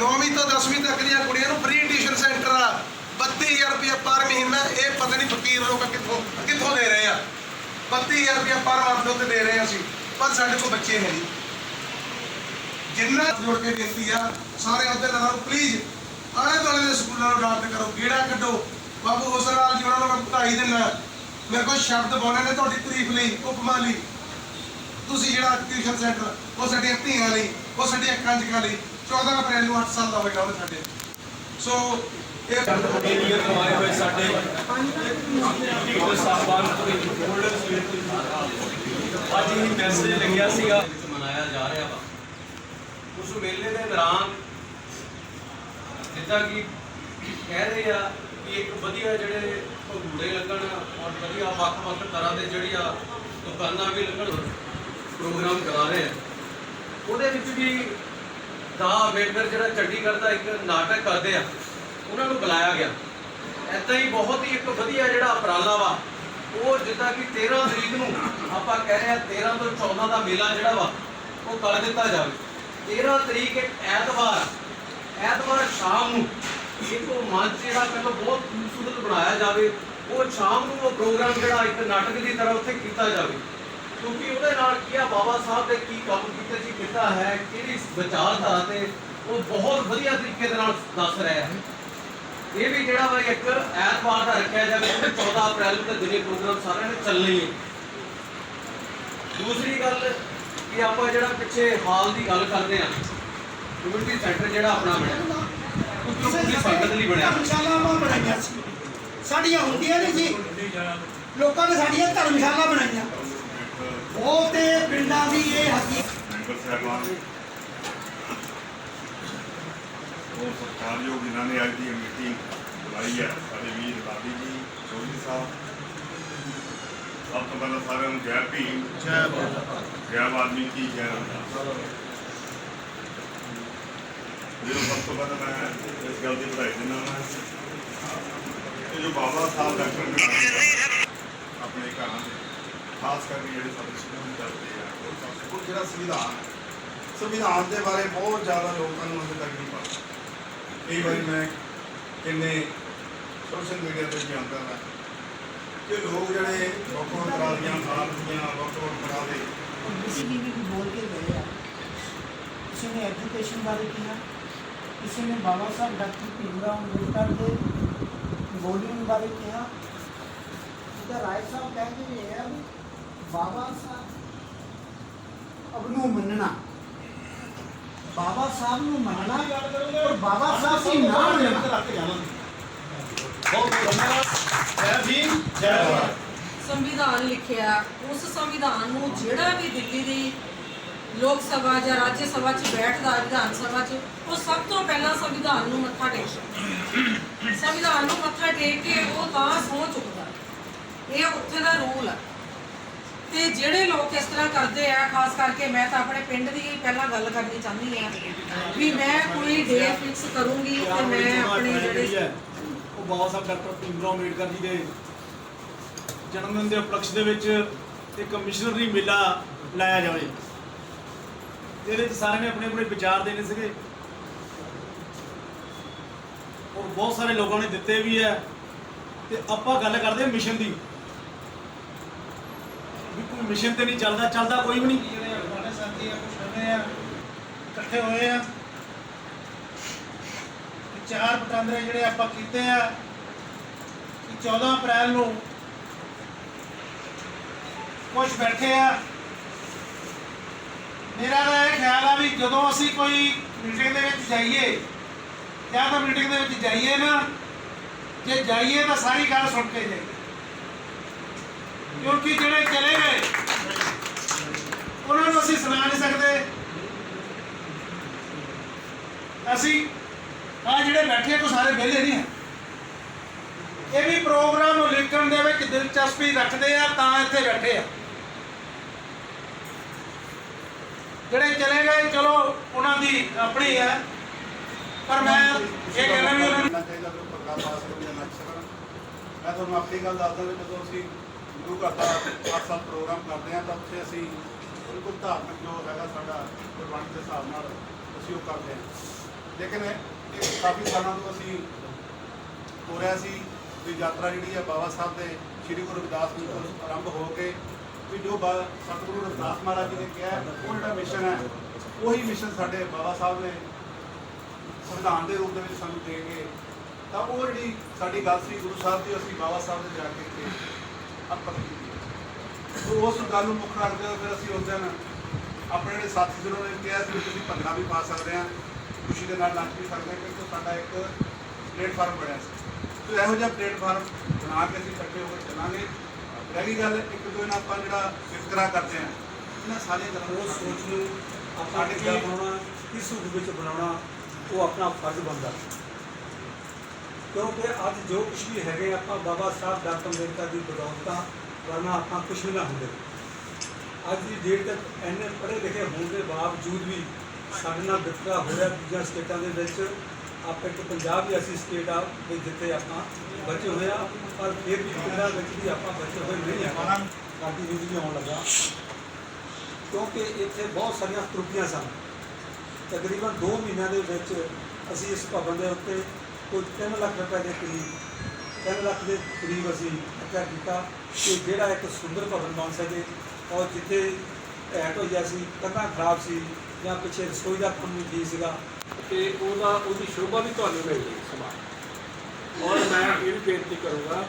9ਵੀਂ ਤੋਂ 10ਵੀਂ ਤੱਕ ਦੀਆਂ ਕੁੜੀਆਂ ਨੂੰ ਫ੍ਰੀ ਟਿਊਸ਼ਨ ਸੈਂਟਰ ਆ। 32000 ਰੁਪਏ ਪਰ ਮਹੀਨਾ, ਇਹ ਪਤਾ ਨਹੀਂ ਫਕੀਰ ਲੋਕ ਕਿੱਥੋਂ ਕਿੱਥੋਂ ਦੇ ਰਹੇ ਆ। 32000 ਰੁਪਏ ਪਰ ਮੰਥ ਉੱਤੇ ਦੇ ਰਹੇ ਆ ਅਸੀਂ, ਪਰ ਸਾਡੇ ਕੋਲ ਬੱਚੇ ਹੈ ਨਹੀਂ ਜਿੰਨਾ ਜੋੜ ਕੇ ਬੇਨਤੀ ਆ, ਸਾਰੇ ਅਹੁਦੇਦਾਰਾਂ ਨੂੰ ਪਲੀਜ਼ ਆਲੇ ਦੁਆਲੇ ਦੇ ਸਕੂਲਾਂ ਨੂੰ ਡਾਟ ਕਰੋ, ਗੇੜਾ ਕੱਢੋ। ਬਾਬੂ ਹੁਸਨ ਲਾਲ ਜੀ, ਉਹਨਾਂ ਨੂੰ ਮੈਂ ਵਧਾਈ ਦਿੰਦਾ। ਮੇਰੇ ਕੋਲ ਸ਼ਬਦ ਬੋਲੇ ਨੇ ਤੁਹਾਡੀ ਤਾਰੀਫ ਲਈ, ਉਪਮਾ ਲਈ। ਤੁਸੀਂ ਜਿਹੜਾ ਟਿਊਸ਼ਨ ਸੈਂਟਰ ਉਹ ਸਾਡੀਆਂ ਧੀਆਂ ਲਈ, ਉਹ ਸਾਡੀਆਂ ਕੰਜਕਾਂ ਲਈ। 14 ਅਪ੍ਰੈਲ ਨੂੰ 8 ਸਾਲ ਦਾ ਹੋਏਗਾ ਉਹ ਸਾਡੇ। ਸੋ ਇਹ ਇੰਜੀਨੀਅਰ ਕਮਾਏ ਹੋਏ ਸਾਡੇ ਟੀਚਰ ਸਾਹਿਬਾਨ ਅੱਜ ਹੀ ਮੈਸੇਜ ਲੱਗਿਆ ਸੀਗਾ ਮਨਾਇਆ ਜਾ ਰਿਹਾ ਵਾ। ਉਸ ਮੇਲੇ ਦੇ ਦੌਰਾਨ ਜਿੱਦਾਂ ਕਿ ਕਹਿ ਰਹੇ ਆ ਕਿ ਇੱਕ ਵਧੀਆ ਜਿਹੜੇ ਭੰਗੂੜੇ ਲੱਗਣ ਔਰ ਵਧੀਆ ਵੱਖ-ਵੱਖ ਤਰ੍ਹਾਂ ਦੇ ਜਿਹੜੀ ਆ ਦੁਕਾਨਾਂ ਵੀ ਲੱਗਣ, ਪ੍ਰੋਗਰਾਮ ਕਰਾ ਰਹੇ ਆ। ਉਹਦੇ ਵਿੱਚ ਵੀ ਦਾ ਅੰਬੇਡਕਰ ਜਿਹੜਾ ਚੰਡੀਗੜ੍ਹ ਦਾ ਇੱਕ ਨਾਟਕ ਕਰਦੇ ਆ, ਉਹਨਾਂ ਨੂੰ ਬੁਲਾਇਆ ਗਿਆ। ਐਦਾਂ ਹੀ ਬਹੁਤ ਹੀ ਇੱਕ ਵਧੀਆ ਜਿਹੜਾ ਉਪਰਾਲਾ ਵਾ, ਉਹ ਜਿੱਦਾਂ ਕਿ 13 ਤਰੀਕ ਨੂੰ ਆਪਾਂ ਕਹਿ ਰਹੇ ਆ 13 ਤੋਂ 14 ਦਾ ਮੇਲਾ ਜਿਹੜਾ ਵਾ, ਉਹ ਕਰ ਦਿੱਤਾ ਜਾਵੇ। 13 ਤਰੀਕ ਐਤਵਾਰ ਐਤਵਾਰ ਸ਼ਾਮ ਨੂੰ ਇੱਕ ਉਹ ਮੰਚ ਜਿਹੜਾ ਕਹਿੰਦਾ ਬਹੁਤ ਖੂਬਸੂਰਤ ਬਣਾਇਆ ਜਾਵੇ, ਉਹ ਸ਼ਾਮ ਨੂੰ ਉਹ ਪ੍ਰੋਗਰਾਮ ਜਿਹੜਾ ਇੱਕ ਨਾਟਕ ਦੀ ਤਰ੍ਹਾਂ ਉੱਥੇ ਕੀਤਾ ਜਾਵੇ। ਕਿਉਂਕਿ ਉਹਦੇ ਨਾਲ ਕੀ ਆ, ਬਾਬਾ ਸਾਹਿਬ ਦੇ ਕੀ ਕੰਮ ਕੀਤੇ ਸੀ ਕਿੱਦਾਂ ਹੈ, ਕਿਹੜੀ ਵਿਚਾਰਧਾਰਾ ਤੇ ਉਹ ਬਹੁਤ ਵਧੀਆ ਤਰੀਕੇ ਦੇ ਨਾਲ ਦੱਸ ਰਿਹਾ ਹੈ। ਇਹ ਵੀ ਜਿਹੜਾ ਵਾ ਇੱਕ ਐਤਵਾਰ ਦਾ ਰੱਖਿਆ ਜਾਵੇ 14 ਅਪ੍ਰੈਲ ਨੂੰ ਤੇ ਦਿਨੇ ਪ੍ਰੋਗਰਾਮ ਸਾਰਿਆਂ ਨੇ ਚੱਲਣੇ ਹੈ ਦੂਸਰੀ ਗੱਲ ਕਿ ਆਪਾਂ ਜਿਹੜਾ ਪਿੱਛੇ ਹਾਲ ਦੀ ਗੱਲ ਕਰਦੇ ਆ ਕਮਿਊਨਿਟੀ ਸੈਂਟਰ ਜਿਹੜਾ ਆਪਣਾ ਬਣਿਆ, ਉਹ ਪੂਰੀ ਸੰਗਤ ਲਈ ਬਣਿਆ। ਧਰਮਸ਼ਾਲਾਵਾਂ ਬਣਾਈਆਂ ਸੀ। ਸਾਡੀਆਂ ਹੁੰਦੀਆਂ ਨਹੀਂ ਸੀ ਲੋਕਾਂ ਨੇ ਸਾਡੀਆਂ ਧਰਮਸ਼ਾਲਾ ਬਣਾਈਆਂ। ਉਹ ਤੇ ਪਿੰਡਾਂ ਦੀ ਇਹ ਹਕੀ ਮੈਂਬਰ ਸਾਹਿਬਾਨ। ਉਹ ਸਤਿਕਾਰਯੋਗ ਜਿਨ੍ਹਾਂ ਨੇ ਅੱਜ ਦੀ ਮੀਟਿੰਗ ਬੁਲਾਈ ਹੈ ਸਾਡੇ ਵੀਰ ਬਾਬੀ ਜੀ ਚੌਧਰੀ ਸਾਹਿਬ। ਸਭ ਤੋਂ ਪਹਿਲਾਂ ਸਾਰਿਆਂ ਨੂੰ ਜੈ ਭੀਮ। ਜੈ ਜੈ ਆਦਮੀ ਕੀ ਜੈ ਜਦੋਂ ਸਭ ਤੋਂ ਪਹਿਲਾਂ ਮੈਂ ਇਸ ਗੱਲ ਦੀ ਵਧਾਈ ਦਿੰਦਾ ਹਾਂ ਕਿ ਜੋ ਬਾਬਾ ਸਾਹਿਬ ਕਰਾਉਂਦੇ ਆਪਣੇ ਘਰਾਂ ਦੇ ਖਾਸ ਕਰਕੇ ਜਿਹੜੇ ਸਾਡੇ ਸਕੂਲ ਚੱਲਦੇ ਆ ਉਹ ਜਿਹੜਾ ਸੰਵਿਧਾਨ ਹੈ, ਸੰਵਿਧਾਨ ਦੇ ਬਾਰੇ ਬਹੁਤ ਜ਼ਿਆਦਾ ਲੋਕਾਂ ਨੂੰ ਅਜੇ ਤੱਕ ਨਹੀਂ ਪਤਾ। ਕਈ ਵਾਰੀ ਮੈਂ ਕਿੰਨੇ ਸੋਸ਼ਲ ਮੀਡੀਆ ਤੇ ਵੀ ਆਉਂਦਾ ਹੈ ਕਿ ਲੋਕ ਜਿਹੜੇ ਵੱਖ ਵੱਖ ਤਰ੍ਹਾਂ ਦੀਆਂ ਆਰਤੀਆਂ ਵੱਖ ਵੱਖ ਤਰ੍ਹਾਂ ਦੇ ਕਿਸੇ ਵੀ ਵੀ ਬੋਲ ਕੇ ਗਏ ਆ। ਕਿਸੇ ਨੇ ਐਜੂਕੇਸ਼ਨ ਬਾਰੇ ਕਿਹਾ ਕਿਸੇ ਨੇ ਬਾਬਾ ਸਾਹਿਬ ਡਾਕਟਰ ਭੀਮਰਾਓ ਅੰਬੇਡਕਰ ਦੇ ਬੋਲਿੰਗ ਬਾਰੇ ਕਿਹਾ। ਇਹਦਾ ਰਾਏ ਸਾਹਿਬ ਕਹਿੰਦੇ ਇਹ ਆ ਵੀ ਬਾਬਾ ਸਾਹਿਬ ਨੂੰ ਮੰਨਣਾ। ਬਾਬਾ ਸਾਹਿਬ ਨੂੰ ਮੰਨਣਾ ਪਰ ਬਾਬਾ ਸਾਹਿਬ ਦੀ ਨਾ ਮੰਨਣਾ। ਸੰਵਿਧਾਨ ਲਿਖਿਆ ਉਸ ਸੰਵਿਧਾਨ ਨੂੰ ਜਿਹੜਾ ਵੀ ਦਿੱਲੀ ਦੀ ਲੋਕ ਸਭਾ ਜਾਂ ਰਾਜ ਸਭਾ 'ਚ ਬੈਠਦਾ ਵਿਧਾਨ ਸਭਾ 'ਚ ਉਹ ਸਭ ਤੋਂ ਪਹਿਲਾਂ ਸੰਵਿਧਾਨ ਨੂੰ ਮੱਥਾ ਟੇਕਦਾ ਸੰਵਿਧਾਨ ਨੂੰ ਮੱਥਾ ਟੇਕ ਕੇ ਉਹ ਤਾਂ ਸਹੁੰ ਚੁੱਕਦਾ। ਇਹ ਉੱਥੇ ਦਾ ਰੂਲ ਆ। ਤੇ ਜਿਹੜੇ ਲੋਕ ਇਸ ਤਰ੍ਹਾਂ ਕਰਦੇ ਆ ਖਾਸ ਕਰਕੇ ਮੈਂ ਤਾਂ ਆਪਣੇ ਪਿੰਡ ਦੀ ਹੀ ਪਹਿਲਾਂ ਗੱਲ ਕਰਨੀ ਚਾਹੁੰਦੀ ਆ ਵੀ ਮੈਂ ਕੋਈ ਡੇ ਫਿਕਸ ਕਰੂੰਗੀ ਤੇ ਮੈਂ ਆਪਣੇ ਜਿਹੜੇ ਉਹ ਬਾਬਾ ਸਾਹਿਬ ਡਾਕਟਰ ਭੀਮਰਾਓ ਅੰਬੇਡਕਰ ਜੀ ਦੇ ਜਨਮ ਦਿਨ ਦੇ ਉਪਲਕਸ਼ ਦੇ ਵਿੱਚ ਇੱਕ ਮਿਸ਼ਨਰੀ ਮੇਲਾ ਲਾਇਆ ਜਾਵੇ। ਇਹਦੇ ਵਿੱਚ ਸਾਰਿਆਂ ਨੇ ਆਪਣੇ ਆਪਣੇ ਵਿਚਾਰ ਦੇਣੇ ਸੀਗੇ। ਔਰ ਬਹੁਤ ਸਾਰੇ ਲੋਕਾਂ ਨੇ ਦਿੱਤੇ ਵੀ ਹੈ। ਤੇ ਆਪਾਂ ਗੱਲ ਕਰਦੇ ਮਿਸ਼ਨ ਦੀ। ਮਿਸ਼ਨ ਤੇ ਨਹੀਂ ਚੱਲਦਾ ਚੱਲਦਾ ਕੋਈ ਵੀ ਨਹੀਂ। ਜਿਹੜੇ ਸਾਡੇ ਸਾਥੀ ਆ ਕੁਛ ਬੰਦੇ ਆ ਇਕੱਠੇ ਹੋਏ ਆ। ਚਾਰ ਪਟਾਂਦਰੇ ਜਿਹੜੇ ਆਪਾਂ ਕੀਤੇ ਆ ਕਿ 14 ਅਪ੍ਰੈਲ ਨੂੰ ਕੁਝ ਬੈਠੇ ਆ। ਮੇਰਾ ਤਾਂ ਇਹ ਖਿਆਲ ਆ ਵੀ ਜਦੋਂ ਅਸੀਂ ਕੋਈ ਮੀਟਿੰਗ ਦੇ ਵਿੱਚ ਜਾਈਏ, ਜਾਂ ਤਾਂ ਮੀਟਿੰਗ ਦੇ ਵਿੱਚ ਜਾਈਏ ਨਾ, ਜੇ ਜਾਈਏ ਤਾਂ ਸਾਰੀ ਗੱਲ ਸੁਣ ਕੇ ਜਾਈਏ। ਕਿਉਂਕਿ ਜਿਹੜੇ ਚਲੇ ਗਏ ਅਸੀਂ ਸੁਣਾ ਨਹੀਂ ਸਕਦੇ। ਅਸੀਂ ਆ ਜਿਹੜੇ ਬੈਠੇ ਕੋ ਸਾਰੇ ਵਿਹਲੇ ਨਹੀਂ ਹੈ ਇਹ ਵੀ ਪ੍ਰੋਗਰਾਮ ਨੂੰ ਲਿਖਣ ਦੇ ਵਿੱਚ ਦਿਲਚਸਪੀ ਰੱਖਦੇ ਆ, ਤਾਂ ਇੱਥੇ ਬੈਠੇ ਆ। ਜਿਹੜੇ ਚਲੇ ਗਏ, ਚਲੋ, ਉਹਨਾਂ ਦੀ ਆਪਣੀ ਹੈ ਪਰ ਮੈਂ ਇਹ ਕਹਿਣਾ ਵੀ ਉਹਨਾਂ ਨੂੰ ਮੈਂ ਤੁਹਾਨੂੰ ਆਪਣੀ ਗੱਲ ਦੱਸਦਾ ਵੀ ਜਦੋਂ ਅਸੀਂ ਗੁਰੂ ਘਰ ਦਾ ਹਰ ਪ੍ਰੋਗਰਾਮ ਕਰਦੇ ਹਾਂ, ਤਾਂ ਉੱਥੇ ਅਸੀਂ ਬਿਲਕੁਲ ਧਾਰਮਿਕ ਜੋ ਹੈਗਾ ਸਾਡਾ ਗੁਰਬਾਣੀ ਦੇ ਹਿਸਾਬ ਨਾਲ ਅਸੀਂ ਉਹ ਕਰਦੇ ਹਾਂ। ਲੇਕਿਨ ਇਹ ਕਾਫੀ ਸਾਲਾਂ ਤੋਂ ਅਸੀਂ ਹੋ ਰਿਹਾ ਸੀ ਵੀ ਯਾਤਰਾ ਜਿਹੜੀ ਹੈ ਬਾਬਾ ਸਾਹਿਬ ਦੇ ਸ੍ਰੀ ਗੁਰੂ ਰਵਿਦਾਸ ਜੀ ਤੋਂ ਆਰੰਭ ਹੋ ਕੇ ਵੀ ਜੋ ਬਾ- ਸਤਿਗੁਰੂ ਰਵਿਦਾਸ ਮਹਾਰਾਜ ਜੀ ਨੇ ਕਿਹਾ ਉਹ ਜਿਹੜਾ ਮਿਸ਼ਨ ਹੈ, ਉਹੀ ਮਿਸ਼ਨ ਸਾਡੇ ਬਾਬਾ ਸਾਹਿਬ ਨੇ ਸੰਵਿਧਾਨ ਦੇ ਰੂਪ ਦੇ ਵਿੱਚ ਸਾਨੂੰ ਦੇ ਕੇ ਤਾਂ ਉਹ ਜਿਹੜੀ ਸਾਡੀ ਗੱਲ ਸੀ ਗੁਰੂ ਸਾਹਿਬ ਦੀ ਅਸੀਂ ਬਾਬਾ ਸਾਹਿਬ ਦੇ ਜਾ ਕੇ ਇੱਥੇ ਸੋ ਉਸ ਗੱਲ ਨੂੰ ਮੁੱਖ ਰੱਖਦੇ ਹੋਏ ਫਿਰ ਅਸੀਂ ਉਸ ਦਿਨ ਆਪਣੇ ਜਿਹੜੇ ਸਾਥੀ ਜਿਹਨਾਂ ਨੇ ਕਿਹਾ ਸੀ ਤੁਸੀਂ ਭੰਗੜਾ ਵੀ ਪਾ ਸਕਦੇ ਆ ਖੁਸ਼ੀ ਦੇ ਨਾਲ ਨੱਚ ਵੀ ਸਕਦੇ ਆ ਕਿਉਂਕਿ ਸਾਡਾ ਇੱਕ ਪਲੇਟਫਾਰਮ ਬਣਿਆ ਸੀ। ਸੋ ਇਹੋ ਜਿਹਾ ਪਲੇਟਫਾਰਮ ਬਣਾ ਕੇ ਅਸੀਂ ਇਕੱਠੇ ਹੋ ਕੇ ਚੱਲਾਂਗੇ। ਰਹਿ ਗੱਲ ਇੱਕ ਦੂਜੇ ਨਾਲ ਆਪਾਂ ਜਿਹੜਾ ਵਿਤਕਰਾ ਕਰਦੇ ਆ ਇਹਨਾਂ ਸਾਰੀਆਂ ਗੱਲਾਂ ਨੂੰ ਸੋਚ ਨੂੰ ਆਪਾਂ ਕਿੱਦਾਂ ਕੀ- ਬਣਾਉਣਾ ਕਿਸ ਰੂਪ ਵਿੱਚ ਬਣਾਉਣਾ ਉਹ ਆਪਣਾ ਫਰਜ਼ ਬਣਦਾ। ਕਿਉਂਕਿ ਅੱਜ ਜੋ ਕੁਝ ਵੀ ਹੈਗੇ ਆਪਾਂ ਬਾਬਾ ਸਾਹਿਬ ਡਾਕਟਰ ਅੰਬੇਦਕਰ ਦੀ ਬਦੌਲਤਾਂ ਵਰਨਾ ਆਪਾਂ ਕੁਝ ਵੀ ਨਾ ਹੁੰਦੇ ਅੱਜ ਦੀ ਡੇਟ ਤੱਕ ਇੰਨੇ ਪੜ੍ਹੇ ਲਿਖੇ ਹੋਣ ਦੇ ਬਾਵਜੂਦ ਵੀ ਸਾਡੇ ਨਾਲ ਵਿਤਕਰਾ ਹੋ ਰਿਹਾ ਦੂਜੀਆਂ ਸਟੇਟਾਂ ਦੇ ਵਿੱਚ। ਆਪਾਂ ਇੱਕ ਪੰਜਾਬ ਵੀ ਐਸੀ ਸਟੇਟ ਆ ਵੀ ਜਿੱਥੇ ਆਪਾਂ ਬਚੇ ਹੋਏ ਆ ਪਰ ਫਿਰ ਵੀ ਪਿੰਡਾਂ ਵਿੱਚ ਵੀ ਆਪਾਂ ਬਚੇ ਹੋਏ ਨਹੀਂ ਆ। ਸਾਡੀ ਜ਼ਿੰਦਗੀ ਆਉਣ ਲੱਗਾ। ਕਿਉਂਕਿ ਇੱਥੇ ਬਹੁਤ ਸਾਰੀਆਂ ਤਰੁੱਟੀਆਂ ਸਨ। ਤਕਰੀਬਨ 2 ਮਹੀਨਿਆਂ ਦੇ ਵਿੱਚ ਅਸੀਂ ਇਸ ਭਵਨ ਦੇ ਉੱਤੇ ਕੋਈ 3 ਲੱਖ ਰੁਪਏ ਦੇ ਕਰੀਬ 3 ਲੱਖ ਦੇ ਕਰੀਬ ਅਸੀਂ ਖਰਚਾ ਕੀਤਾ ਕਿ ਜਿਹੜਾ ਇੱਕ ਸੁੰਦਰ ਭਵਨ ਬਣ ਸਕੇ ਔਰ ਜਿੱਥੇ ਐਟ ਹੋਈਆ ਸੀ ਕੰਧਾਂ ਖਰਾਬ ਸੀ ਜਾਂ ਪਿੱਛੇ ਰਸੋਈ ਦਾ ਕੰਮ ਵੀ ਠੀਕ ਸੀਗਾ। ਤੇ ਉਹਦਾ, ਉਹਦੀ ਸ਼ੋਭਾ ਵੀ ਤੁਹਾਨੂੰ ਮਿਲ ਰਹੀ ਸਮਾਜ ਔਰ ਮੈਂ ਇਹ ਵੀ ਬੇਨਤੀ ਕਰੂੰਗਾ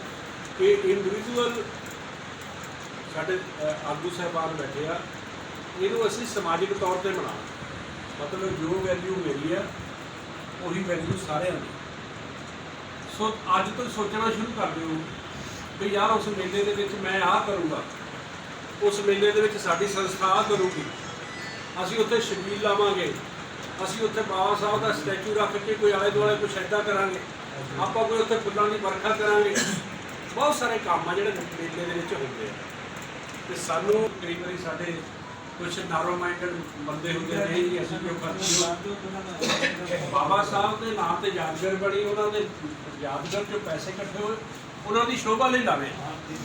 ਕਿ ਇੰਡੀਵਿਜੂਅਲ ਸਾਡੇ ਆਗੂ ਸਾਹਿਬਾਨ ਬੈਠੇ ਆ, ਇਹਨੂੰ ਅਸੀਂ ਸਮਾਜਿਕ ਤੌਰ ਤੇ ਮਨਾਉਣਾ ਮਤਲਬ ਜੋ ਵੈਲਿਊ ਮਿਲੀ ਆ, ਉਹੀ ਵੈਲਿਊ ਸਾਰਿਆਂ ਦੀ। ਸੋ ਅੱਜ ਤੋਂ ਸੋਚਣਾ ਸ਼ੁਰੂ ਕਰ ਦਿਓ ਵੀ ਯਾਰ ਉਸ ਮੇਲੇ ਦੇ ਵਿੱਚ ਮੈਂ ਆਹ ਕਰੂੰਗਾ। ਉਸ ਮੇਲੇ ਦੇ ਵਿੱਚ ਸਾਡੀ ਸੰਸਥਾ ਆਹ ਕਰੂਗੀ। ਅਸੀਂ ਉੱਥੇ ਸ਼ਬੀਲ ਲਾਵਾਂਗੇ। ਅਸੀਂ ਉੱਥੇ ਬਾਬਾ ਸਾਹਿਬ ਦਾ ਸਟੈਚੂ ਰੱਖ ਕੇ ਕੋਈ ਆਲੇ ਦੁਆਲੇ ਕੁਛ ਏਦਾਂ ਕਰਾਂਗੇ। ਆਪਾਂ ਕੋਈ ਉੱਥੇ ਫੁੱਲਾਂ ਦੀ ਵਰਖਾ ਕਰਾਂਗੇ। ਬਹੁਤ ਸਾਰੇ ਕੰਮ ਆ ਜਿਹੜੇ ਮੇਲੇ ਦੇ ਵਿੱਚ ਹੁੰਦੇ ਆ। ਤੇ ਸਾਨੂੰ ਕਈ ਵਾਰੀ ਸਾਡੇ ਕੁਝ ਨਾਰੋ ਮਾਈਂਡਡ ਬੰਦੇ ਹੁੰਦੇ ਨੇ ਜੀ ਅਸੀਂ ਕਿਉਂ ਕਰਦੇ ਬਾਬਾ ਸਾਹਿਬ ਦੇ ਨਾਮ ਤੇ ਯਾਦਗਾਰ ਬਣੀ ਉਹਨਾਂ ਦੇ ਯਾਦਗਾਰ ਜੋ ਪੈਸੇ ਇਕੱਠੇ ਹੋਏ ਉਹਨਾਂ ਦੀ ਸ਼ੋਭਾ ਲਈ ਲਾਣੇ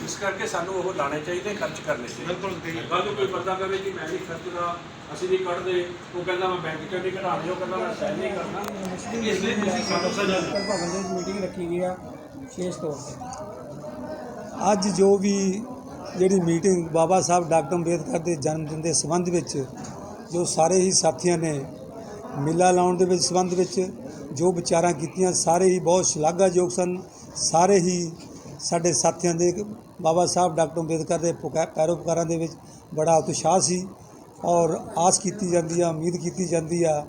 ਇਸ ਕਰਕੇ ਸਾਨੂੰ ਉਹ ਲਾਣੇ ਚਾਹੀਦੇ ਖਰਚ ਕਰਨੇ ਚਾਹੀਦੇ। ਬਿਲਕੁਲ ਕੋਈ ਬੰਦਾ ਕਹੇ ਕਿ ਮੈਂ ਨਹੀਂ ਖਰਚਦਾ ਅਸੀਂ ਨਹੀਂ ਕੱਢਦੇ ਉਹ ਕਹਿੰਦਾ ਮੈਂ ਬੈਂਕ ਚੋਂ ਨਹੀਂ ਕਢਾ ਦਿਓ ਕਹਿੰਦਾ ਮੈਂ ਸਾਈਨ ਨਹੀਂ ਕਰਨਾ। ਇਸ ਲਈ ਤੁਸੀਂ ਸਾਨੂੰ ਸਜ਼ਾ ਦਿਓ ਭਵਨ ਦੇ ਮੀਟਿੰਗ ਰੱਖੀ ਗਈ ਆ ਵਿਸ਼ੇਸ਼ ਤੌਰ ਤੇ। ਅੱਜ ਜੋ ਵੀ ਜਿਹੜੀ ਮੀਟਿੰਗ ਬਾਬਾ ਸਾਹਿਬ ਡਾਕਟਰ ਅੰਬੇਦਕਰ ਦੇ ਜਨਮ ਦਿਨ ਦੇ ਸੰਬੰਧ ਵਿੱਚ, ਜੋ ਸਾਰੇ ਹੀ ਸਾਥੀਆਂ ਨੇ ਮੇਲਾ ਲਾਉਣ ਦੇ ਵਿੱਚ ਸੰਬੰਧ ਵਿੱਚ, ਜੋ ਵਿਚਾਰਾਂ ਕੀਤੀਆਂ, ਸਾਰੇ ਹੀ ਬਹੁਤ ਸ਼ਲਾਘਾਯੋਗ ਸਨ। ਸਾਰੇ ਹੀ ਸਾਡੇ ਸਾਥੀਆਂ ਦੇ, ਬਾਬਾ ਸਾਹਿਬ ਡਾਕਟਰ ਅੰਬੇਦਕਰ ਦੇ ਪੁਕਾ- ਪੈਰੋਕਾਰਾਂ ਦੇ ਵਿੱਚ ਬੜਾ ਉਤਸ਼ਾਹ ਸੀ ਔਰ ਆਸ ਕੀਤੀ ਜਾਂਦੀ ਆ, ਉਮੀਦ ਕੀਤੀ ਜਾਂਦੀ ਆ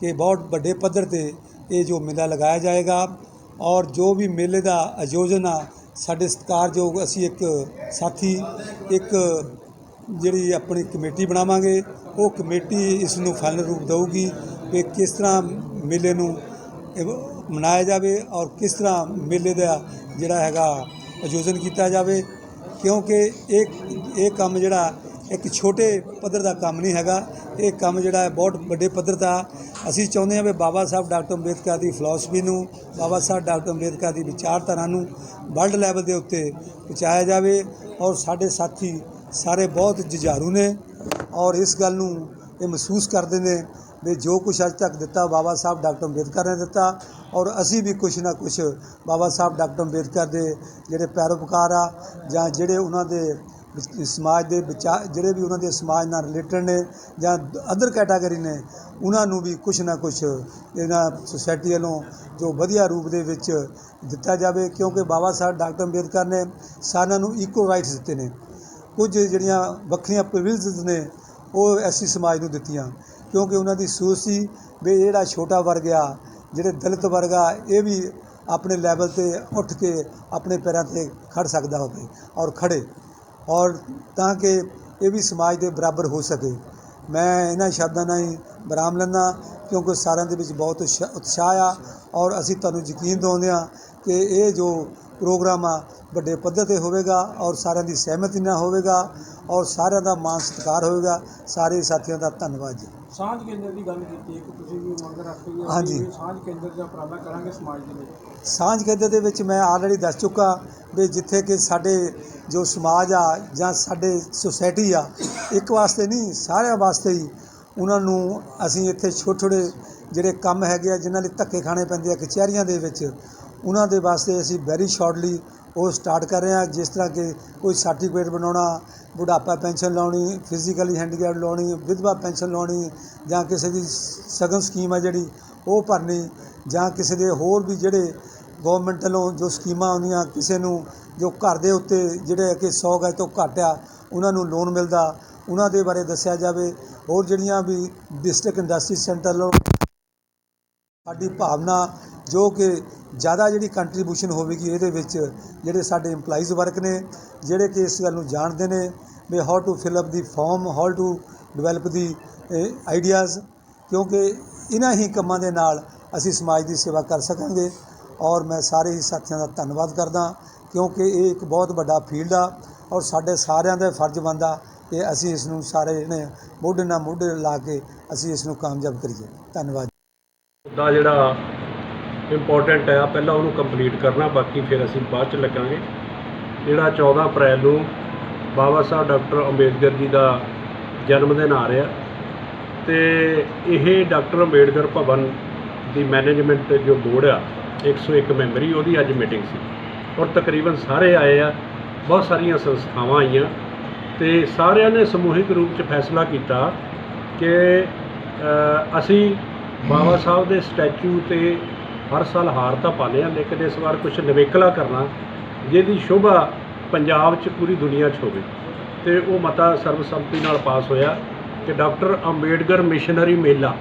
ਕਿ ਬਹੁਤ ਵੱਡੇ ਪੱਧਰ ਤੇ ਇਹ ਜੋ ਮੇਲਾ ਲਗਾਇਆ ਜਾਏਗਾ ਔਰ ਜੋ ਵੀ ਮੇਲੇ ਦਾ ਆਯੋਜਨ ਆ ਸਾਡੇ ਸਤਿਕਾਰਯੋਗ ਅਸੀਂ ਇੱਕ ਸਾਥੀ, ਇੱਕ ਜਿਹੜੀ ਆਪਣੀ ਕਮੇਟੀ ਬਣਾਵਾਂਗੇ। ਉਹ ਕਮੇਟੀ ਇਸ ਨੂੰ ਫਾਈਨਲ ਰੂਪ ਦੇਊਗੀ ਕਿ ਕਿਸ ਤਰ੍ਹਾਂ ਮੇਲੇ ਨੂੰ ਮਨਾਇਆ ਜਾਵੇ ਔਰ ਕਿਸ ਤਰ੍ਹਾਂ ਮੇਲੇ ਦਾ ਜਿਹੜਾ ਹੈਗਾ ਆਯੋਜਨ ਕੀਤਾ ਜਾਵੇ। ਕਿਉਂਕਿ ਇਹ ਇਹ ਕੰਮ ਜਿਹੜਾ ਇੱਕ ਛੋਟੇ ਪੱਧਰ ਦਾ ਕੰਮ ਨਹੀਂ ਹੈਗਾ। ਇਹ ਕੰਮ ਜਿਹੜਾ ਹੈ ਬਹੁਤ ਵੱਡੇ ਪੱਧਰ ਦਾ। ਅਸੀਂ ਚਾਹੁੰਦੇ ਹਾਂ ਵੀ ਬਾਬਾ ਸਾਹਿਬ ਡਾਕਟਰ ਅੰਬੇਦਕਰ ਦੀ ਫਿਲਾਸਫੀ ਨੂੰ, ਬਾਬਾ ਸਾਹਿਬ ਡਾਕਟਰ ਅੰਬੇਦਕਰ ਦੀ ਵਿਚਾਰਧਾਰਾ ਨੂੰ ਵਰਲਡ ਲੈਵਲ ਦੇ ਉੱਤੇ ਪਹੁੰਚਾਇਆ ਜਾਵੇ ਔਰ ਸਾਡੇ ਸਾਥੀ ਸਾਰੇ ਬਹੁਤ ਜੁਝਾਰੂ ਨੇ ਔਰ ਇਸ ਗੱਲ ਨੂੰ ਇਹ ਮਹਿਸੂਸ ਕਰਦੇ ਨੇ ਵੀ ਜੋ ਕੁਛ ਅੱਜ ਤੱਕ ਦਿੱਤਾ ਬਾਬਾ ਸਾਹਿਬ ਡਾਕਟਰ ਅੰਬੇਦਕਰ ਨੇ ਦਿੱਤਾ ਔਰ ਅਸੀਂ ਵੀ ਕੁਛ ਨਾ ਕੁਛ ਬਾਬਾ ਸਾਹਿਬ ਡਾਕਟਰ ਅੰਬੇਦਕਰ ਦੇ ਜਿਹੜੇ ਪੈਰੋਪਕਾਰ ਆ ਜਾਂ ਜਿਹੜੇ ਉਹਨਾਂ ਦੇ ਸਮਾਜ ਦੇ ਵਿਚਾਰ, ਜਿਹੜੇ ਵੀ ਉਹਨਾਂ ਦੇ ਸਮਾਜ ਨਾਲ ਰਿਲੇਟਡ ਨੇ ਜਾਂ ਅਦਰ ਕੈਟਾਗਰੀ ਨੇ, ਉਹਨਾਂ ਨੂੰ ਵੀ ਕੁਛ ਨਾ ਕੁਛ ਇਹਨਾਂ ਸੁਸਾਇਟੀ ਵੱਲੋਂ ਜੋ ਵਧੀਆ ਰੂਪ ਦੇ ਵਿੱਚ ਦਿੱਤਾ ਜਾਵੇ, ਕਿਉਂਕਿ ਬਾਬਾ ਸਾਹਿਬ ਡਾਕਟਰ ਅੰਬੇਦਕਰ ਨੇ ਸਾਰਿਆਂ ਨੂੰ ਇਕੁਅਲ ਰਾਈਟਸ ਦਿੱਤੇ ਨੇ। ਕੁਝ ਜਿਹੜੀਆਂ ਵੱਖਰੀਆਂ ਪ੍ਰਿਵਿਲੇਜਸ ਨੇ, ਉਹ ਐਸੀ ਸਮਾਜ ਨੂੰ ਦਿੱਤੀਆਂ, ਕਿਉਂਕਿ ਉਹਨਾਂ ਦੀ ਸੋਚ ਸੀ ਵੀ ਜਿਹੜਾ ਛੋਟਾ ਵਰਗ ਆ, ਜਿਹੜੇ ਦਲਿਤ ਵਰਗ ਆ, ਇਹ ਵੀ ਆਪਣੇ ਲੈਵਲ ਤੇ ਉੱਠ ਕੇ ਆਪਣੇ ਪੈਰਾਂ ਤੇ ਖੜ ਸਕਦਾ ਹੋਵੇ ਔਰ ਖੜੇ ਔਰ ਤਾਂ ਕਿ ਇਹ ਵੀ ਸਮਾਜ ਦੇ ਬਰਾਬਰ ਹੋ ਸਕੇ। ਮੈਂ ਇਹਨਾਂ ਸ਼ਬਦਾਂ ਨਾਲ ਹੀ ਵਿਰਾਮ ਲੈਂਦਾ ਕਿਉਂਕਿ ਸਾਰਿਆਂ ਦੇ ਵਿੱਚ ਬਹੁਤ ਉਤਸ਼ਾ- ਉਤਸ਼ਾਹ ਆ ਔਰ ਅਸੀਂ ਤੁਹਾਨੂੰ ਯਕੀਨ ਦਿਵਾਉਂਦੇ ਹਾਂ ਕਿ ਇਹ ਜੋ ਪ੍ਰੋਗਰਾਮ ਆ, ਵੱਡੇ ਪੱਧਰ ਤੇ ਹੋਵੇਗਾ ਔਰ ਸਾਰਿਆਂ ਦੀ ਸਹਿਮਤੀ ਨਾਲ ਹੋਵੇਗਾ ਔਰ ਸਾਰਿਆਂ ਦਾ ਮਾਣ ਸਤਿਕਾਰ ਹੋਵੇਗਾ। ਸਾਰੇ ਸਾਥੀਆਂ ਦਾ ਧੰਨਵਾਦ ਜੀ। ਸਾਂਝ ਕੇਂਦਰ ਦੀ ਗੱਲ ਕੀਤੀ ਹੈ ਕਿ ਤੁਸੀਂ ਵੀ ਮੰਗ ਰੱਖੀ ਹੈ ਹਾਂਜੀ। ਸਾਂਝ ਕੇਂਦਰ ਦਾ ਉਪਰਾਲਾ ਕਰਾਂਗੇ ਸਮਾਜ ਦੇ ਵਿੱਚ ਸਾਂਝ ਕੇਂਦਰ ਦੇ ਵਿੱਚ ਮੈਂ ਆਲਰੇਡੀ ਦੱਸ ਚੁੱਕਾ ਵੀ ਜਿੱਥੇ ਕਿ ਸਾਡੇ ਜੋ ਸਮਾਜ ਆ ਜਾਂ ਸਾਡੇ ਸੁਸਾਇਟੀ ਆ ਇੱਕ ਵਾਸਤੇ ਨਹੀਂ ਸਾਰਿਆਂ ਵਾਸਤੇ ਹੀ ਉਹਨਾਂ ਨੂੰ ਅਸੀਂ ਇੱਥੇ ਛੋਟੇ ਛੋਟੇ ਜਿਹੜੇ ਕੰਮ ਹੈਗੇ ਆ ਜਿਨ੍ਹਾਂ ਲਈ ਧੱਕੇ ਖਾਣੇ ਪੈਂਦੇ ਆ ਕਚਹਿਰੀਆਂ ਦੇ ਵਿੱਚ ਉਹਨਾਂ ਦੇ ਵਾਸਤੇ ਅਸੀਂ ਵੈਰੀ ਸ਼ਾਰਟਲੀ ਉਹ ਸਟਾਰਟ ਕਰ ਰਹੇ ਹਾਂ। ਜਿਸ ਤਰ੍ਹਾਂ ਕਿ ਕੋਈ ਸਰਟੀਫਿਕੇਟ ਬਣਾਉਣਾ, ਬੁਢਾਪਾ ਪੈਨਸ਼ਨ ਲਾਉਣੀ ਫਿਜ਼ੀਕਲੀ ਹੈਂਡੀਕੈਪ ਲਾਉਣੀ, ਵਿਧਵਾ ਪੈਨਸ਼ਨ ਲਾਉਣੀ, ਜਾਂ ਕਿਸੇ ਦੀ ਸਗਨ ਸਕੀਮ ਆ ਜਿਹੜੀ, ਉਹ ਭਰਨੀ, ਜਾਂ ਕਿਸੇ ਦੇ ਹੋਰ ਵੀ ਜਿਹੜੇ ਗਵਰਨਮੈਂਟ ਵੱਲੋਂ ਜੋ ਸਕੀਮਾਂ ਆਉਂਦੀਆਂ, ਕਿਸੇ ਨੂੰ ਜੋ ਘਰ ਦੇ ਉੱਤੇ ਜਿਹੜੇ ਕਿ 100 ਗਜ ਤੋਂ ਘੱਟ ਆ, ਉਹਨਾਂ ਨੂੰ ਲੋਨ ਮਿਲਦਾ। ਉਹਨਾਂ ਦੇ ਬਾਰੇ ਦੱਸਿਆ ਜਾਵੇ। ਹੋਰ ਜਿਹੜੀਆਂ ਵੀ ਡਿਸਟ੍ਰਿਕਟ ਇੰਡਸਟਰੀ ਸੈਂਟਰ ਵੱਲੋਂ ਸਾਡੀ ਭਾਵਨਾ ਜੋ ਕਿ ਜ਼ਿਆਦਾ ਜਿਹੜੀ ਕੰਟਰੀਬਿਊਸ਼ਨ ਹੋਵੇਗੀ ਇਹਦੇ ਵਿੱਚ ਜਿਹੜੇ ਸਾਡੇ ਇੰਪਲਾਈਜ਼ ਵਰਗ ਨੇ, ਜਿਹੜੇ ਕਿ ਇਸ ਗੱਲ ਨੂੰ ਜਾਣਦੇ ਨੇ ਵੀ how to fill up the form how to develop the ideas ਕਿਉਂਕਿ ਇਹਨਾਂ ਹੀ ਕੰਮਾਂ ਦੇ ਨਾਲ ਅਸੀਂ ਸਮਾਜ ਦੀ ਸੇਵਾ ਕਰ ਸਕਾਂਗੇ। ਔਰ ਮੈਂ ਸਾਰੇ ਹੀ ਸਾਥੀਆਂ ਦਾ ਧੰਨਵਾਦ ਕਰਦਾ, ਕਿਉਂਕਿ ਇਹ ਇੱਕ ਬਹੁਤ ਵੱਡਾ ਫੀਲਡ ਆ ਔਰ ਸਾਡੇ ਸਾਰਿਆਂ ਦਾ ਫਰਜ਼ ਬਣਦਾ ਕਿ ਅਸੀਂ ਇਸ ਨੂੰ ਸਾਰੇ ਜਿਹੜੇ ਮੋਢੇ ਨਾਲ ਮੋਢੇ ਲਾ ਕੇ ਅਸੀਂ ਇਸ ਨੂੰ ਕਾਮਯਾਬ ਕਰੀਏ। ਧੰਨਵਾਦ। ਦਾ ਜਿਹੜਾ ਇੰਪੋਰਟੈਂਟ ਆ ਪਹਿਲਾਂ ਉਹਨੂੰ ਕੰਪਲੀਟ ਕਰਨਾ, ਬਾਕੀ ਫਿਰ ਅਸੀਂ ਬਾਅਦ ਚ ਲੱਗਾਂਗੇ। ਜਿਹੜਾ 14 ਅਪ੍ਰੈਲ ਨੂੰ ਬਾਬਾ ਸਾਹਿਬ ਡਾਕਟਰ ਅੰਬੇਦਕਰ ਜੀ ਦਾ ਜਨਮ ਦਿਨ ਆ ਰਿਹਾ ਤੇ ਇਹ ਡਾਕਟਰ ਅੰਬੇਦਕਰ ਭਵਨ ਦੀ ਮੈਨੇਜਮੈਂਟ ਜੋ ਬੋਰਡ ਆ 101 ਮੈਂਬਰੀ, ਉਹਦੀ ਅੱਜ ਮੀਟਿੰਗ ਸੀ। ਔਰ ਤਕਰੀਬਨ ਸਾਰੇ ਆਏ ਆ, ਬਹੁਤ ਸਾਰੀਆਂ ਸੰਸਥਾਵਾਂ ਆਈਆਂ ਤੇ ਸਾਰਿਆਂ ਨੇ ਸਮੂਹਿਕ ਰੂਪ ਚ ਫੈਸਲਾ ਕੀਤਾ ਕਿ ਅਸੀਂ ਬਾਬਾ ਸਾਹਿਬ ਦੇ ਸਟੈਚੂ ਤੇ ਹਰ ਸਾਲ ਹਾਰ ਤਾਂ ਪਾਉਂਦੇ ਹਾਂ ਲੇਕਿਨ ਇਸ ਵਾਰ ਕੁਝ ਨਿਵੇਕਲਾ ਕਰਨਾ, ਜਿਹਦੀ ਸ਼ੋਭਾ ਪੰਜਾਬ 'ਚ ਪੂਰੀ ਦੁਨੀਆ 'ਚ ਹੋਵੇ। ਤੇ ਉਹ ਮਤਾ ਸਰਬਸੰਮਤੀ ਨਾਲ ਪਾਸ ਹੋਇਆ ਕਿ ਡਾਕਟਰ ਅੰਬੇਡਕਰ ਮਿਸ਼ਨਰੀ ਮੇਲਾ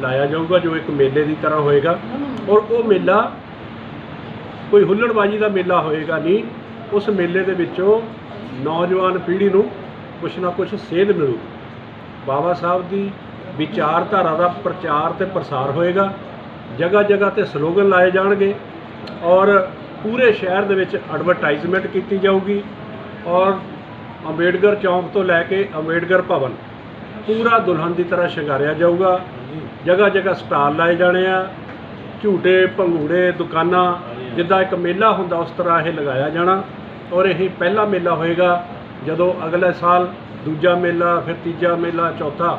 ਲਾਇਆ ਜਾਊਗਾ, ਜੋ ਇੱਕ ਮੇਲੇ ਦੀ ਤਰ੍ਹਾਂ ਹੋਏਗਾ। ਔਰ ਉਹ ਮੇਲਾ ਕੋਈ ਹੁੱਲੜਬਾਜੀ ਦਾ ਮੇਲਾ ਹੋਏਗਾ ਨਹੀਂ। ਉਸ ਮੇਲੇ ਦੇ ਵਿੱਚੋਂ ਨੌਜਵਾਨ ਪੀੜ੍ਹੀ ਨੂੰ ਕੁਛ ਨਾ ਕੁਛ ਸੇਧ ਮਿਲੂ। ਬਾਬਾ ਸਾਹਿਬ ਦੀ ਵਿਚਾਰਧਾਰਾ ਦਾ ਪ੍ਰਚਾਰ ਤੇ ਪ੍ਰਸਾਰ ਹੋਏਗਾ। ਜਗ੍ਹਾ ਜਗ੍ਹਾ ਤੇ ਸਲੋਗਨ ਲਾਏ ਜਾਣਗੇ ਔਰ ਪੂਰੇ ਸ਼ਹਿਰ ਦੇ ਵਿੱਚ ਐਡਵਰਟਾਈਜ਼ਮੈਂਟ ਕੀਤੀ ਜਾਊਗੀ ਔਰ ਅੰਬੇਡਕਰ ਚੌਂਕ ਤੋਂ ਲੈ ਕੇ ਅੰਬੇਡਕਰ ਭਵਨ ਪੂਰਾ ਦੁਲਹਨ ਦੀ ਤਰ੍ਹਾਂ ਸ਼ਿੰਗਾਰਿਆ ਜਾਊਗਾ। ਜਗ੍ਹਾ ਜਗ੍ਹਾ ਸਟਾਲ ਲਾਏ ਜਾਣੇ ਆ, ਝੂਟੇ, ਭੰਗੂੜੇ, ਦੁਕਾਨਾਂ, ਜਿੱਦਾਂ ਇੱਕ ਮੇਲਾ ਹੁੰਦਾ ਉਸ ਤਰ੍ਹਾਂ ਇਹ ਲਗਾਇਆ ਜਾਣਾ ਔਰ ਇਹ ਪਹਿਲਾ ਮੇਲਾ ਹੋਏਗਾ ਜਦੋਂ ਅਗਲੇ ਸਾਲ ਦੂਜਾ ਮੇਲਾ, ਫਿਰ ਤੀਜਾ ਮੇਲਾ, ਚੌਥਾ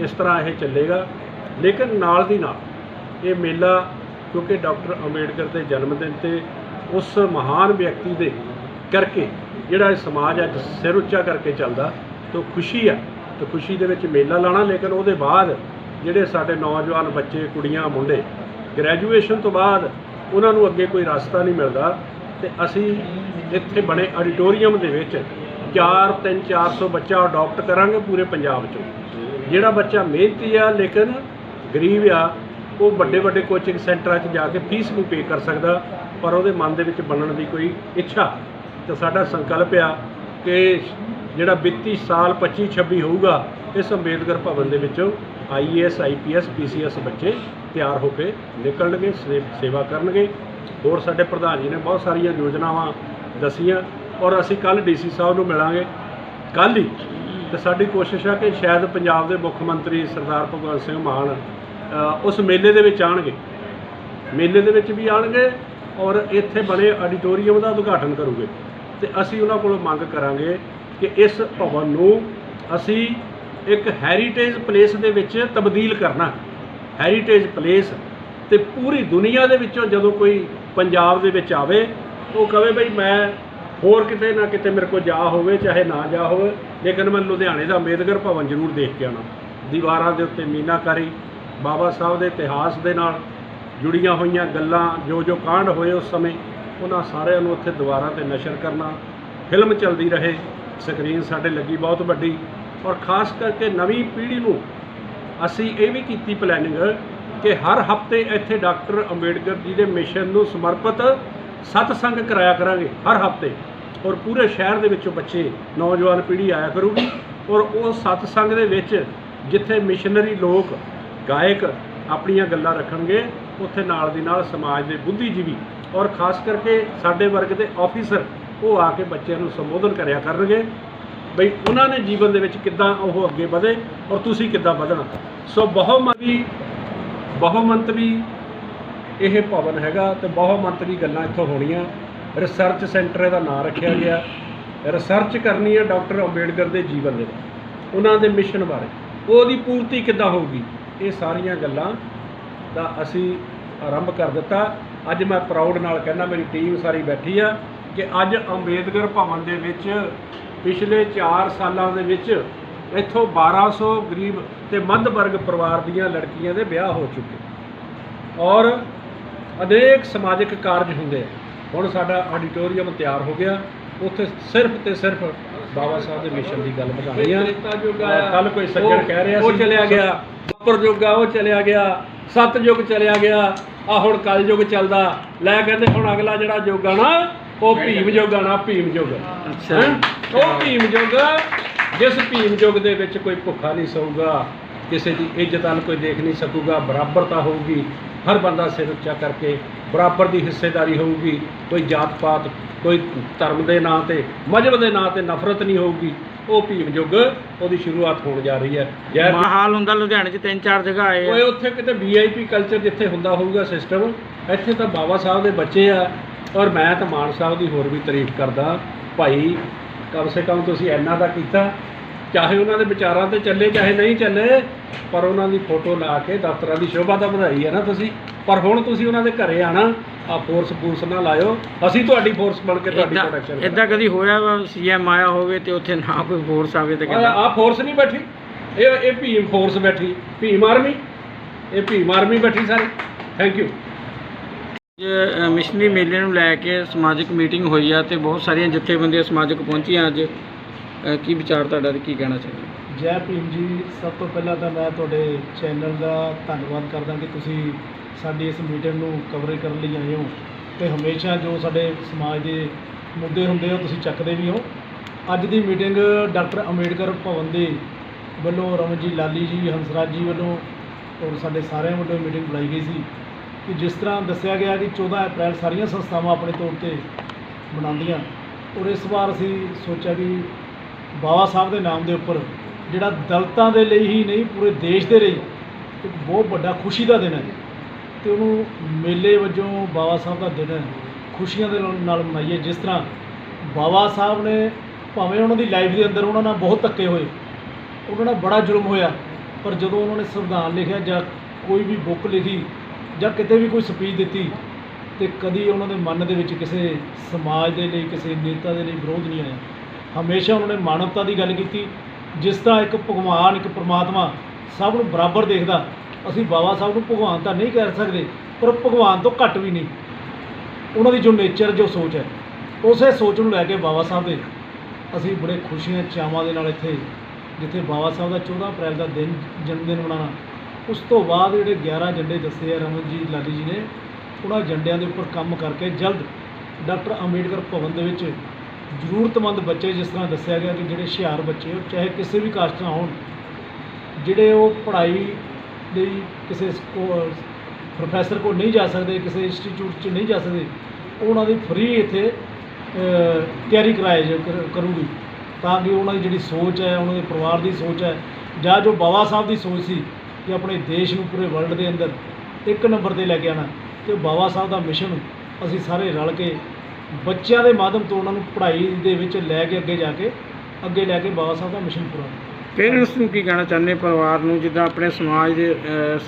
ਇਸ ਤਰ੍ਹਾਂ ਇਹ ਚੱਲੇਗਾ। ਲੇਕਿਨ ਨਾਲ ਦੀ ਨਾਲ ਇਹ ਮੇਲਾ ਕਿਉਂਕਿ ਡਾਕਟਰ ਅੰਬੇਡਕਰ ਦੇ ਜਨਮ ਦਿਨ ਤੇ ਉਸ ਮਹਾਨ ਵਿਅਕਤੀ ਦੇ ਕਰਕੇ ਜਿਹੜਾ ਇਹ ਸਮਾਜ ਅੱਜ ਸਿਰ ਉੱਚਾ ਕਰਕੇ ਚੱਲਦਾ, ਤਾਂ ਖੁਸ਼ੀ ਆ। ਤੇ ਖੁਸ਼ੀ ਦੇ ਵਿੱਚ ਮੇਲਾ ਲਾਣਾ ਲੇਕਿਨ ਉਹਦੇ ਬਾਅਦ ਜਿਹੜੇ ਸਾਡੇ ਨੌਜਵਾਨ ਬੱਚੇ, ਕੁੜੀਆਂ, ਮੁੰਡੇ ਗ੍ਰੈਜੂਏਸ਼ਨ ਤੋਂ ਬਾਅਦ ਉਹਨਾਂ ਨੂੰ ਅੱਗੇ ਕੋਈ ਰਸਤਾ ਨਹੀਂ ਮਿਲਦਾ ਤੇ ਅਸੀਂ ਇੱਥੇ ਬਣੇ ਆਡੀਟੋਰੀਅਮ ਦੇ ਵਿੱਚ 4 3 400 ਬੱਚਾ ਅਡਾਪਟ ਕਰਾਂਗੇ ਪੂਰੇ ਪੰਜਾਬ 'ਚੋਂ। ਜਿਹੜਾ ਬੱਚਾ ਮਿਹਨਤੀ ਆ, ਲੇਕਿਨ ਗਰੀਬ ਆ ਉਹ ਵੱਡੇ ਵੱਡੇ ਕੋਚਿੰਗ ਸੈਂਟਰਾਂ 'ਚ ਜਾ ਕੇ ਫੀਸ ਨਹੀਂ ਪੇ ਕਰ ਸਕਦਾ, ਪਰ ਉਹਦੇ ਮਨ ਦੇ ਵਿੱਚ ਬਣਨ ਦੀ ਕੋਈ ਇੱਛਾ ਤੇ ਸਾਡਾ ਸੰਕਲਪ ਆ ਕਿ ਜਿਹੜਾ ਵਿੱਤੀ ਸਾਲ 25 26 ਹੋਊਗਾ, ਇਸ ਅੰਬੇਦਕਰ ਭਵਨ ਦੇ ਵਿੱਚੋਂ ਆਈਏਐਸ ਆਈਪੀਐਸ ਪੀਸੀਐਸ ਬੱਚੇ ਤਿਆਰ ਹੋ ਕੇ ਨਿਕਲਣਗੇ ਸੇ- ਸੇਵਾ ਕਰਨਗੇ। ਹੋਰ ਸਾਡੇ ਪ੍ਰਧਾਨ ਜੀ ਨੇ ਬਹੁਤ ਸਾਰੀਆਂ ਯੋਜਨਾਵਾਂ ਦਸੀਆਂ, ਔਰ ਅਸੀਂ ਕੱਲ ਡੀਸੀ ਸਾਹਿਬ ਨੂੰ ਮਿਲਾਂਗੇ। ਕੱਲ ਹੀ। ਤੇ ਸਾਡੀ ਕੋਸ਼ਿਸ਼ ਆ ਕਿ ਸ਼ਾਇਦ ਪੰਜਾਬ ਦੇ ਮੁੱਖ ਮੰਤਰੀ ਸਰਦਾਰ ਭਗਵੰਤ ਸਿੰਘ ਮਾਨ ਉਸ ਮੇਲੇ ਦੇ ਵਿੱਚ ਆਣਗੇ ਮੇਲੇ ਦੇ ਵਿੱਚ ਵੀ ਆਣਗੇ ਔਰ ਇੱਥੇ ਬਣੇ ਆਡੀਟੋਰੀਅਮ ਦਾ ਉਦਘਾਟਨ ਕਰੂਗੇ। ਤੇ ਅਸੀਂ ਉਹਨਾਂ ਕੋਲੋਂ ਮੰਗ ਕਰਾਂਗੇ ਕਿ ਇਸ ਭਵਨ ਨੂੰ ਅਸੀਂ ਇੱਕ ਹੈਰੀਟੇਜ ਪਲੇਸ ਦੇ ਵਿੱਚ ਤਬਦੀਲ ਕਰਨਾ ਹੈਰੀਟੇਜ ਪਲੇਸ ਤੇ ਪੂਰੀ ਦੁਨੀਆ ਦੇ ਵਿੱਚੋਂ ਜਦੋਂ ਕੋਈ ਪੰਜਾਬ ਦੇ ਵਿੱਚ ਆਵੇ, ਉਹ ਕਵੇ ਬਈ ਮੈਂ ਹੋਰ ਕਿਤੇ ਨਾ ਕਿਤੇ ਮੇਰੇ ਕੋਲ ਜਾ ਹੋਵੇ, ਚਾਹੇ ਨਾ ਜਾ ਹੋਵੇ, ਲੇਕਿਨ ਮੈਂ ਲੁਧਿਆਣੇ ਦਾ ਅੰਬੇਦਕਰ ਭਵਨ ਜ਼ਰੂਰ ਦੇਖ ਕੇ ਆਉਣਾ। ਦੀਵਾਰਾਂ ਦੇ ਉੱਤੇ ਮੀਨਾਕਾਰੀ ਬਾਬਾ ਸਾਹਿਬ ਦੇ ਇਤਿਹਾਸ ਦੇ ਨਾਲ ਜੁੜੀਆਂ ਹੋਈਆਂ ਗੱਲਾਂ, ਜੋ ਜੋ ਕਾਂਡ ਹੋਏ ਉਸ ਸਮੇਂ, ਉਹਨਾਂ ਸਾਰਿਆਂ ਨੂੰ ਉੱਥੇ ਦੁਬਾਰਾ ਤੇ ਨਸ਼ਰ ਕਰਨਾ, ਫਿਲਮ ਚੱਲਦੀ ਰਹੇ, ਸਕਰੀਨ ਸਾਡੇ ਲੱਗੀ ਬਹੁਤ ਵੱਡੀ ਔਰ ਖਾਸ ਕਰਕੇ ਨਵੀਂ ਪੀੜ੍ਹੀ ਨੂੰ ਅਸੀਂ ਇਹ ਵੀ ਕੀਤੀ ਪਲੈਨਿੰਗ ਕਿ ਹਰ ਹਫ਼ਤੇ ਇੱਥੇ ਡਾਕਟਰ ਅੰਬੇਡਕਰ ਜੀ ਦੇ ਮਿਸ਼ਨ ਨੂੰ ਸਮਰਪਿਤ ਸਤਸੰਗ ਕਰਾਇਆ ਕਰਾਂਗੇ, ਹਰ ਹਫ਼ਤੇ। ਔਰ ਪੂਰੇ ਸ਼ਹਿਰ ਦੇ ਵਿੱਚੋਂ ਬੱਚੇ, ਨੌਜਵਾਨ ਪੀੜ੍ਹੀ ਆਇਆ ਕਰੂਗੀ ਔਰ ਉਹ ਸਤਸੰਗ ਦੇ ਵਿੱਚ ਜਿੱਥੇ ਮਿਸ਼ਨਰੀ ਲੋਕ ਗਾਇਕ ਆਪਣੀਆਂ ਗੱਲਾਂ ਰੱਖਣਗੇ, ਉੱਥੇ ਨਾਲ ਦੀ ਨਾਲ ਸਮਾਜ ਦੇ ਬੁੱਧੀਜੀਵੀ ਔਰ ਖਾਸ ਕਰਕੇ ਸਾਡੇ ਵਰਗ ਦੇ ਆਫੀਸਰ ਉਹ ਆ ਕੇ ਬੱਚਿਆਂ ਨੂੰ ਸੰਬੋਧਨ ਕਰਿਆ ਕਰਨਗੇ। ਬਈ ਉਹਨਾਂ ਨੇ ਜੀਵਨ ਦੇ ਵਿੱਚ ਕਿੱਦਾਂ ਉਹ ਅੱਗੇ ਵਧੇ ਔਰ ਤੁਸੀਂ ਕਿੱਦਾਂ ਵਧਣਾ। ਸੋ ਬਹੁਮਤੀ ਬਹੁਮੰਤਵੀ ਇਹ ਭਵਨ ਹੈਗਾ ਤੇ ਬਹੁਮੰਤਵੀ ਗੱਲਾਂ ਇੱਥੋਂ ਹੋਣੀਆਂ। ਰਿਸਰਚ ਸੈਂਟਰ ਇਹਦਾ ਨਾਮ ਰੱਖਿਆ ਗਿਆ। ਰਿਸਰਚ ਕਰਨੀ ਹੈ ਡਾਕਟਰ ਅੰਬੇਡਕਰ ਦੇ ਜੀਵਨ ਦੇ ਉਹਨਾਂ ਦੇ ਮਿਸ਼ਨ ਬਾਰੇ। ਉਹਦੀ ਪੂਰਤੀ ਕਿੱਦਾਂ ਹੋਊਗੀ? ਇਹ ਸਾਰੀਆਂ ਗੱਲਾਂ ਦਾ ਅਸੀਂ ਆਰੰਭ ਕਰ ਦਿੱਤਾ। ਅੱਜ ਮੈਂ ਪ੍ਰਾਊਡ ਨਾਲ ਕਹਿੰਦਾ ਮੇਰੀ ਟੀਮ ਸਾਰੀ ਬੈਠੀ ਆ ਕਿ ਅੱਜ ਅੰਬੇਦਕਰ ਭਵਨ ਦੇ ਵਿੱਚ ਪਿਛਲੇ 4 ਸਾਲਾਂ ਦੇ ਵਿੱਚ ਇੱਥੋਂ 1200 ਗਰੀਬ ਤੇ ਮੱਧ ਵਰਗ ਪਰਿਵਾਰ ਦੀਆਂ ਲੜਕੀਆਂ ਦੇ ਵਿਆਹ ਹੋ ਚੁੱਕੇ। ਔਰ ਅਨੇਕ ਸਮਾਜਿਕ ਕਾਰਜ ਹੁੰਦੇ ਹੁਣ ਸਾਡਾ ਆਡੀਟੋਰੀਅਮ ਤਿਆਰ ਹੋ ਗਿਆ। ਉੱਥੇ ਸਿਰਫ ਤੇ ਸਿਰਫ ਬਾਬਾ ਸਾਹਿਬ ਦੇ ਮਿਸ਼ਨ ਦੀ ਗੱਲ ਵਧਾਣੀ ਆ। ਕੱਲ ਕੋਈ ਸੱਜਣ ਕਹਿ ਰਿਹਾ ਸੀ ਉਹ ਚਲਿਆ ਗਿਆ। ਉੱਪਰ ਜੋਗਾ ਉਹ ਚਲਿਆ ਗਿਆ ਸੱਤ ਯੁੱਗ ਚਲਿਆ ਗਿਆ ਆ ਹੁਣ ਕਲ ਯੁੱਗ ਚੱਲਦਾ। ਲੈ ਕਹਿੰਦੇ ਹੁਣ ਅਗਲਾ ਜਿਹੜਾ ਯੁੱਗ ਆ ਨਾ ਉਹ ਭੀਮ ਯੁੱਗ ਆ ਨਾ ਭੀਮ ਯੁੱਗ। ਅੱਛਾ ਉਹ ਭੀਮ ਯੁੱਗ ਜਿਸ ਭੀਮ ਯੁੱਗ ਦੇ ਵਿੱਚ ਕੋਈ ਭੁੱਖਾ ਨਹੀਂ ਸੌਗਾ ਕਿਸੇ ਦੀ ਇੱਜ਼ਤ ਵੱਲ ਕੋਈ ਦੇਖ ਨਹੀਂ ਸਕੂਗਾ ਬਰਾਬਰਤਾ ਹੋਊਗੀ ਹਰ ਬੰਦਾ ਸਿਰ ਉੱਚਾ ਕਰਕੇ ਬਰਾਬਰ ਦੀ ਹਿੱਸੇਦਾਰੀ ਹੋਊਗੀ ਕੋਈ ਜਾਤ ਪਾਤ ਕੋਈ ਧਰਮ ਦੇ ਨਾਂ ਤੇ ਮਜ਼ਹਬ ਦੇ ਨਾਂ ਤੇ ਨਫ਼ਰਤ ਨਹੀਂ ਹੋਊਗੀ। ਉਹ ਭੀਮ ਯੁੱਗ ਉਹਦੀ ਸ਼ੁਰੂਆਤ ਹੋਣ ਜਾ ਰਹੀ ਹੈ ਜੈ। ਹਾਲ ਹੁੰਦਾ ਲੁਧਿਆਣੇ 'ਚ ਤਿੰਨ ਚਾਰ ਜਗ੍ਹਾ ਆਏ ਓਏ ਉੱਥੇ ਕਿਤੇ ਵੀਆਈਪੀ ਕਲਚਰ ਜਿੱਥੇ ਹੁੰਦਾ ਹੋਊਗਾ ਸਿਸਟਮ ਇੱਥੇ ਤਾਂ ਬਾਬਾ ਸਾਹਿਬ ਦੇ ਬੱਚੇ ਆ ਔਰ ਮੈਂ ਤਾਂ ਮਾਨ ਸਾਹਿਬ ਦੀ ਹੋਰ ਵੀ ਤਾਰੀਫ ਕਰਦਾ ਭਾਈ ਕਮ ਸੇ ਕਮ ਤੁਸੀਂ ਇੰਨਾ ਦਾ ਕੀਤਾ ਚਾਹੇ ਉਹਨਾਂ ਦੇ ਵਿਚਾਰਾਂ ਤੇ ਚੱਲੇ ਚਾਹੇ ਨਹੀਂ ਚੱਲੇ ਪਰ ਉਹਨਾਂ ਦੀ ਫੋਟੋ ਲਾ ਕੇ ਦਫ਼ਤਰਾਂ ਦੀ ਸ਼ੋਭਾ ਤਾਂ ਵਧਾਈ ਹੈ ਨਾ ਤੁਸੀਂ। ਪਰ ਹੁਣ ਤੁਸੀਂ ਉਹਨਾਂ ਦੇ ਘਰੇ ਆਣਾ ਆ ਫੋਰਸ ਫੂਰਸ ਨਾ ਲਾਇਓ। ਅਸੀਂ ਤੁਹਾਡੀ ਫੋਰਸ ਬਣ ਕੇ ਤੁਹਾਡੀ ਪ੍ਰੋਟੈਕਸ਼ਨ ਇਦਾਂ ਕਦੀ ਹੋਇਆ ਵਾ ਸੀਐਮ ਆਇਆ ਹੋਵੇ ਤੇ ਉੱਥੇ ਨਾ ਕੋਈ ਫੋਰਸ ਆਵੇ ਤੇ ਕਹਿੰਦਾ ਆ ਫੋਰਸ ਨਹੀਂ ਬੈਠੀ। ਇਹ ਇਹ ਭੀਮ ਫੋਰਸ ਬੈਠੀ। ਭੀਮ ਆਰਮੀ ਇਹ ਭੀਮ ਆਰਮੀ ਬੈਠੀ ਸਾਰੇ। ਥੈਂਕ ਯੂ ਮਿਸ਼ਨਰੀ ਮੇਲੇ ਨੂੰ ਲੈ ਕੇ ਸਮਾਜਿਕ ਮੀਟਿੰਗ ਹੋਈ ਆ ਤੇ ਬਹੁਤ ਸਾਰੀਆਂ ਜਥੇਬੰਦੀਆਂ ਸਮਾਜਿਕ ਪਹੁੰਚੀਆਂ ਅੱਜ। ਕੀ ਵਿਚਾਰ ਤੁਹਾਡਾ ਤੇ ਕੀ ਕਹਿਣਾ ਚਾਹੁੰਦੇ ਜੈ ਭੀਮ ਜੀ, ਸਭ ਤੋਂ ਪਹਿਲਾਂ ਤਾਂ ਮੈਂ ਤੁਹਾਡੇ ਚੈਨਲ ਦਾ ਧੰਨਵਾਦ ਕਰਦਾ ਕਿ ਤੁਸੀਂ ਸਾਡੀ ਇਸ ਮੀਟਿੰਗ ਨੂੰ ਕਵਰ ਕਰਨ ਲਈ ਆਏ ਹੋ ਤੇ ਹਮੇਸ਼ਾ ਜੋ ਸਾਡੇ ਸਮਾਜ ਦੇ ਮੁੱਦੇ ਹੁੰਦੇ ਆ ਤੁਸੀਂ ਚੱਕਦੇ ਵੀ ਹੋ। ਅੱਜ ਦੀ ਮੀਟਿੰਗ ਡਾਕਟਰ ਅੰਬੇਡਕਰ ਭਵਨ ਦੇ ਵੱਲੋਂ ਰਮਨ ਜੀ ਲਾਲੀ ਜੀ, ਹੰਸਰਾਜ ਜੀ ਵੱਲੋਂ ਔਰ ਸਾਡੇ ਸਾਰਿਆਂ ਵੱਲੋਂ ਮੀਟਿੰਗ ਬੁਲਾਈ ਗਈ ਸੀ ਕਿ ਜਿਸ ਤਰ੍ਹਾਂ ਦੱਸਿਆ ਗਿਆ ਕਿ 14 ਅਪ੍ਰੈਲ ਸਾਰੀਆਂ ਸੰਸਥਾਵਾਂ ਆਪਣੇ ਤੌਰ ਤੇ ਮਨਾਉਂਦੀਆਂ ਔਰ ਇਸ ਵਾਰ ਅਸੀਂ ਸੋਚਿਆ ਕਿ ਬਾਬਾ ਸਾਹਿਬ ਦੇ ਨਾਮ ਦੇ ਉੱਪਰ ਜਿਹੜਾ ਦਲਤਾਂ ਦੇ ਲਈ ਹੀ ਨਹੀਂ, ਪੂਰੇ ਦੇਸ਼ ਦੇ ਲਈ ਇੱਕ ਬਹੁਤ ਵੱਡਾ ਖੁਸ਼ੀ ਦਾ ਦਿਨ ਹੈ ਤੇ ਉਹਨੂੰ ਮੇਲੇ ਵਜੋਂ ਬਾਬਾ ਸਾਹਿਬ ਦਾ ਦਿਨ ਖੁਸ਼ੀਆਂ ਦੇ ਨਾਲ- ਨਾਲ ਮਨਾਈਏ। ਜਿਸ ਤਰ੍ਹਾਂ ਬਾਬਾ ਸਾਹਿਬ ਨੇ ਭਾਵੇਂ ਉਹਨਾਂ ਦੀ ਲਾਈਫ ਦੇ ਅੰਦਰ ਉਹਨਾਂ ਨਾਲ ਬਹੁਤ ਧੱਕੇ ਹੋਏ, ਉਹਨਾਂ ਨਾਲ ਬੜਾ ਜ਼ੁਲਮ ਹੋਇਆ, ਪਰ ਜਦੋਂ ਉਹਨਾਂ ਨੇ ਸੰਵਿਧਾਨ ਲਿਖਿਆ ਜਾਂ ਕੋਈ ਵੀ ਬੁੱਕ ਲਿਖੀ ਜਾਂ ਕਿਤੇ ਵੀ ਕੋਈ ਸਪੀਚ ਦਿੱਤੀ, ਤੇ ਕਦੀ ਉਹਨਾਂ ਦੇ ਮਨ ਦੇ ਵਿੱਚ ਕਿਸੇ ਸਮਾਜ ਦੇ ਲਈ, ਕਿਸੇ ਨੇਤਾ ਦੇ ਲਈ ਵਿਰੋਧ ਨਹੀਂ ਆਇਆ। ਹਮੇਸ਼ਾ ਉਹਨਾਂ ਨੇ ਮਾਨਵਤਾ ਦੀ ਗੱਲ ਕੀਤੀ ਜਿਸ ਤਰ੍ਹਾਂ ਇੱਕ ਭਗਵਾਨ, ਇੱਕ ਪ੍ਰਮਾਤਮਾ ਸਭ ਨੂੰ ਬਰਾਬਰ ਦੇਖਦਾ, ਅਸੀਂ ਬਾਬਾ ਸਾਹਿਬ ਨੂੰ ਭਗਵਾਨ ਤਾਂ ਨਹੀਂ ਕਹਿ ਸਕਦੇ, ਪਰ ਭਗਵਾਨ ਤੋਂ ਘੱਟ ਵੀ ਨਹੀਂ। ਉਹਨਾਂ ਦੀ ਜੋ ਨੇਚਰ ਜੋ ਸੋਚ ਹੈ, ਉਸੇ ਸੋਚ ਨੂੰ ਲੈ ਕੇ ਬਾਬਾ ਸਾਹਿਬ ਦੇ ਅਸੀਂ ਬੜੇ ਖੁਸ਼ੀਆਂ ਚਾਵਾਂ ਦੇ ਨਾਲ ਇੱਥੇ, ਜਿੱਥੇ ਬਾਬਾ ਸਾਹਿਬ ਦਾ 14 ਅਪ੍ਰੈਲ ਦਾ ਦਿਨ ਜਨਮ ਦਿਨ ਮਨਾਉਣਾ। ਉਸ ਤੋਂ ਬਾਅਦ ਜਿਹੜੇ 11 ਝੰਡੇ ਦੱਸੇ ਆ ਰਮਨ ਜੀ ਲਾਲੀ ਜੀ ਨੇ, ਉਹਨਾਂ ਝੰਡਿਆਂ ਦੇ ਉੱਪਰ ਕੰਮ ਕਰਕੇ ਜਲਦ ਡਾਕਟਰ ਅੰਬੇਡਕਰ ਭਵਨ ਦੇ ਵਿੱਚ ਜ਼ਰੂਰਤਮੰਦ ਬੱਚੇ ਜਿਸ ਤਰ੍ਹਾਂ ਦੱਸਿਆ ਗਿਆ ਕਿ ਜਿਹੜੇ ਹੁਸ਼ਿਆਰ ਬੱਚੇ ਉਹ ਚਾਹੇ ਕਿਸੇ ਵੀ ਕਾਸਟ ਨਾਲ ਹੋਣ, ਜਿਹੜੇ ਉਹ ਪੜ੍ਹਾਈ ਲਈ ਕਿਸੇ ਪ੍ਰੋਫੈਸਰ ਕੋਲ ਨਹੀਂ ਜਾ ਸਕਦੇ, ਕਿਸੇ ਇੰਸਟੀਚਿਊਟ 'ਚ ਨਹੀਂ ਜਾ ਸਕਦੇ ਉਹਨਾਂ ਦੀ ਫ੍ਰੀ ਇੱਥੇ ਤਿਆਰੀ ਕਰਾਏ ਜਾ ਕਰ- ਕਰੂਗੀ। ਤਾਂ ਕਿ ਉਹਨਾਂ ਦੀ ਜਿਹੜੀ ਸੋਚ ਹੈ, ਉਹਨਾਂ ਦੇ ਪਰਿਵਾਰ ਦੀ ਸੋਚ ਹੈ, ਜਾਂ ਜੋ ਬਾਬਾ ਸਾਹਿਬ ਦੀ ਸੋਚ ਸੀ ਕਿ ਆਪਣੇ ਦੇਸ਼ ਨੂੰ ਪੂਰੇ ਵਰਲਡ ਦੇ ਅੰਦਰ ਇੱਕ ਨੰਬਰ ਤੇ ਲੈ ਕੇ ਆਣਾ ਤੇ ਬਾਬਾ ਸਾਹਿਬ ਦਾ ਮਿਸ਼ਨ ਅਸੀਂ ਸਾਰੇ ਰਲ ਕੇ ਬੱਚਿਆਂ ਦੇ ਮਾਧਿਅਮ ਤੋਂ ਉਹਨਾਂ ਨੂੰ ਪੜ੍ਹਾਈ ਦੇ ਵਿੱਚ ਲੈ ਕੇ ਅੱਗੇ ਜਾ ਕੇ ਅੱਗੇ ਲੈ ਕੇ ਬਾਬਾ ਸਾਹਿਬ ਦਾ ਮਿਸ਼ਨ ਪੂਰਾ ਪੇਰੈਂਟਸ ਨੂੰ ਕੀ ਕਹਿਣਾ ਚਾਹੁੰਦੇ ਪਰਿਵਾਰ ਨੂੰ ਜਿੱਦਾਂ ਆਪਣੇ ਸਮਾਜ ਦੇ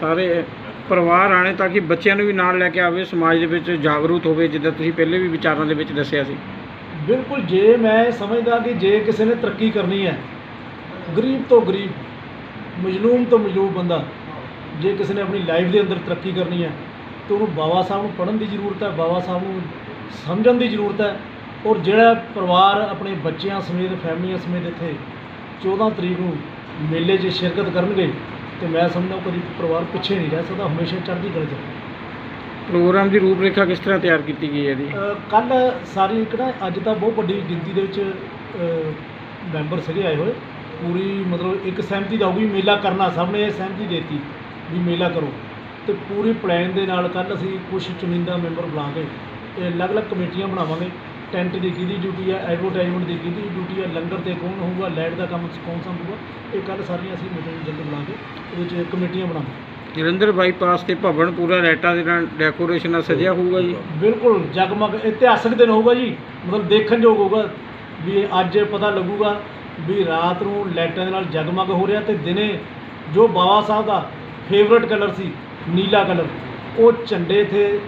ਸਾਰੇ ਪਰਿਵਾਰ ਆਣੇ ਤਾਂ ਕਿ ਬੱਚਿਆਂ ਨੂੰ ਵੀ ਨਾਲ ਲੈ ਕੇ ਆਵੇ ਸਮਾਜ ਦੇ ਵਿੱਚ ਜਾਗਰੂਕ ਹੋਵੇ ਜਿੱਦਾਂ ਤੁਸੀਂ ਪਹਿਲੇ ਵੀ ਵਿਚਾਰਾਂ ਦੇ ਵਿੱਚ ਦੱਸਿਆ ਸੀ। ਬਿਲਕੁਲ ਜੇ ਮੈਂ ਸਮਝਦਾ ਕਿ ਜੇ ਕਿਸੇ ਨੇ ਤਰੱਕੀ ਕਰਨੀ ਹੈ ਗਰੀਬ ਤੋਂ ਗਰੀਬ ਮਜਲੂਮ ਤੋਂ ਮਜਲੂਮ ਬੰਦਾ ਜੇ ਕਿਸੇ ਨੇ ਆਪਣੀ ਲਾਈਫ ਦੇ ਅੰਦਰ ਤਰੱਕੀ ਕਰਨੀ ਹੈ ਤਾਂ ਉਹਨੂੰ ਬਾਬਾ ਸਾਹਿਬ ਨੂੰ ਪੜ੍ਹਨ ਦੀ ਜ਼ਰੂਰਤ ਹੈ ਬਾਬਾ ਸਾਹਿਬ ਨੂੰ ਸਮਝਣ ਦੀ ਜ਼ਰੂਰਤ ਹੈ ਔਰ ਜਿਹੜਾ ਪਰਿਵਾਰ ਆਪਣੇ ਬੱਚਿਆਂ ਸਮੇਤ ਫੈਮਲੀਆਂ ਸਮੇਤ ਇੱਥੇ 14 ਤਰੀਕ ਨੂੰ ਮੇਲੇ 'ਚ ਸ਼ਿਰਕਤ ਕਰਨਗੇ ਤੇ ਮੈਂ ਸਮਝਦਾ ਕਦੀ ਪਰਿਵਾਰ ਪਿੱਛੇ ਨਹੀਂ ਰਹਿ ਸਕਦਾ ਹਮੇਸ਼ਾ ਚੜ੍ਹਦੀ ਕਲਾ 'ਚ। ਪ੍ਰੋਗਰਾਮ ਦੀ ਰੂਪਰੇਖਾ ਕਿਸ ਤਰ੍ਹਾਂ ਤਿਆਰ ਕੀਤੀ ਗਈ ਹੈ ਇਹਦੀ ਕੱਲ ਸਾਰੀ ਇੱਕ ਨਾ ਅੱਜ ਤਾਂ ਬਹੁਤ ਵੱਡੀ ਗਿਣਤੀ ਦੇ ਵਿੱਚ ਮੈਂਬਰ ਸੀਗੇ ਆਏ ਹੋਏ। ਪੂਰੀ ਮਤਲਬ ਇੱਕ ਸਹਿਮਤੀ ਦਾ ਹੋਊਗੀ ਮੇਲਾ ਕਰਨਾ ਸਭ ਨੇ ਇਹ ਸਹਿਮਤੀ ਦੇਤੀ ਵੀ ਮੇਲਾ ਕਰੋ। ਤੇ ਪੂਰੀ ਪਲਾਨ ਦੇ ਨਾਲ ਕੱਲ ਅਸੀਂ ਕੁਝ ਚੁਣਿੰਦਾ ਮੈਂਬਰ ਬੁਲਾ ਕੇ ਅਲੱਗ-ਅਲੱਗ ਕਮੇਟੀਆਂ ਬਣਾਵਾਂਗੇ। ਟੈਂਟ ਦੀ ਕਿਹਦੀ ਡਿਊਟੀ ਹੈ ਐਡਵਰਟਾਈਜ਼ਮੈਂਟ ਦੀ ਕਿਹਦੀ ਡਿਊਟੀ ਹੈ ਲੰਗਰ ਤੇ ਕੌਣ ਹੋਊਗਾ ਲਾਈਟ ਦਾ ਕੰਮ ਕੌਣ ਸੰਭੂਗਾ ਇਹ ਕੱਲ ਸਾਰੀਆਂ ਅਸੀਂ ਮੀਟਿੰਗ ਜਲਦ ਬੁਲਾ ਕੇ ਉਹਦੇ 'ਚ ਕਮੇਟੀਆਂ ਬਣਾਵਾਂਗੇ। ਜਲੰਧਰ ਬਾਈਪਾਸ ਤੇ ਭਵਨ ਪੂਰਾ ਲਾਈਟਾਂ ਦੇ ਨਾਲ ਡੈਕੋਰੇਸ਼ਨ ਨਾਲ ਸਜਿਆ ਹੋਊਗਾ ਜੀ। ਬਿਲਕੁਲ ਜਗਮਗ ਇਤਿਹਾਸਕ ਦਿਨ ਹੋਊਗਾ ਜੀ। ਮਤਲਬ ਦੇਖਣ ਯੋਗ ਹੋਊਗਾ ਵੀ ਅੱਜ ਪਤਾ ਲੱਗੂਗਾ ਵੀ ਰਾਤ ਨੂੰ ਲਾਈਟਾਂ ਦੇ ਨਾਲ ਜਗਮਗ ਹੋ ਰਿਹਾ ਤੇ ਦਿਨੇ ਜੋ ਬਾਬਾ ਸਾਹਿਬ ਦਾ ਫੇਵਰਟ ਕਲਰ ਸੀ ਨੀਲਾ ਕਲਰ ਉਹ ਝੰਡੇ ਇੱਥੇ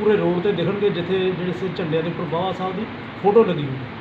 ਪੂਰੇ ਰੋਡ ਤੇ ਦੇਖਣਗੇ ਜਿੱਥੇ ਜਿਹੜੇ ਸੇ ਝੰਡਿਆਂ ਦੇ ਉੱਪਰ ਬਾਬਾ ਸਾਹਿਬ ਦੀ ਫੋਟੋ ਲੱਗੀ ਹੋਈ